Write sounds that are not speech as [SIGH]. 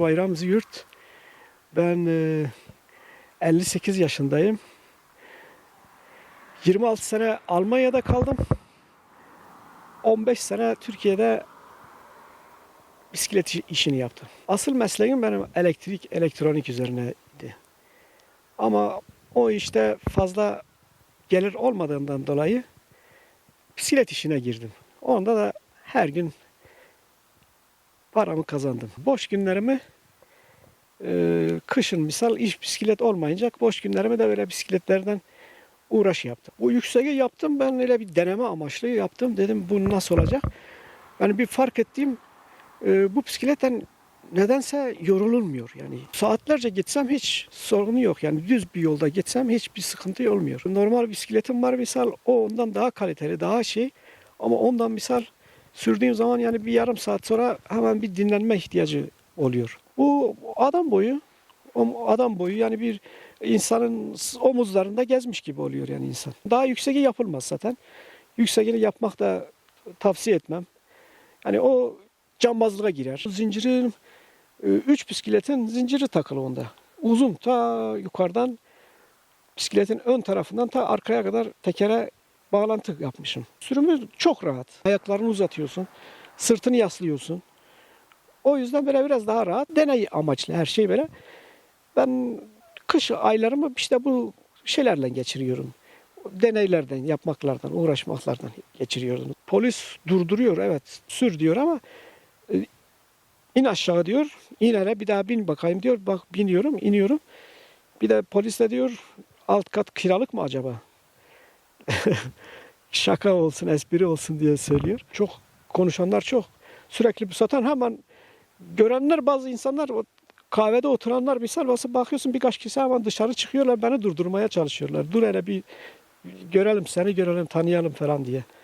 Bayram Züğürt. Ben e, 58 yaşındayım. 26 sene Almanya'da kaldım. 15 sene Türkiye'de bisiklet işi- işini yaptım. Asıl mesleğim benim elektrik, elektronik üzerineydi. Ama o işte fazla gelir olmadığından dolayı bisiklet işine girdim. Onda da her gün paramı kazandım. Boş günlerimi e, kışın misal iş bisiklet olmayınca boş günlerimi de öyle bisikletlerden uğraş yaptım. Bu yükseği yaptım ben öyle bir deneme amaçlı yaptım. Dedim bu nasıl olacak? Yani bir fark ettiğim e, bu bisikletten nedense yorululmuyor yani. Saatlerce gitsem hiç sorunu yok. Yani düz bir yolda gitsem hiçbir sıkıntı olmuyor. Normal bisikletim var misal o ondan daha kaliteli, daha şey. Ama ondan misal sürdüğüm zaman yani bir yarım saat sonra hemen bir dinlenme ihtiyacı oluyor. Bu adam boyu, adam boyu yani bir insanın omuzlarında gezmiş gibi oluyor yani insan. Daha yükseği yapılmaz zaten. Yükseğini yapmak da tavsiye etmem. Yani o cambazlığa girer. Zincirin, e, üç bisikletin zinciri takılı onda. Uzun ta yukarıdan bisikletin ön tarafından ta arkaya kadar tekere bağlantı yapmışım. Sürümü çok rahat. Ayaklarını uzatıyorsun. Sırtını yaslıyorsun. O yüzden böyle biraz daha rahat. Deney amaçlı her şey böyle. Ben kış aylarımı işte bu şeylerle geçiriyorum. Deneylerden, yapmaklardan, uğraşmaklardan geçiriyorum. Polis durduruyor evet sür diyor ama e, in aşağı diyor. İn hele bir daha bin bakayım diyor. Bak biniyorum, iniyorum. Bir de polis de diyor alt kat kiralık mı acaba? [LAUGHS] Şaka olsun, espri olsun diye söylüyor. Çok konuşanlar çok. Sürekli bu satan hemen görenler bazı insanlar o kahvede oturanlar misal basıp bakıyorsun birkaç kişi hemen dışarı çıkıyorlar beni durdurmaya çalışıyorlar. Dur hele bir görelim seni görelim tanıyalım falan diye.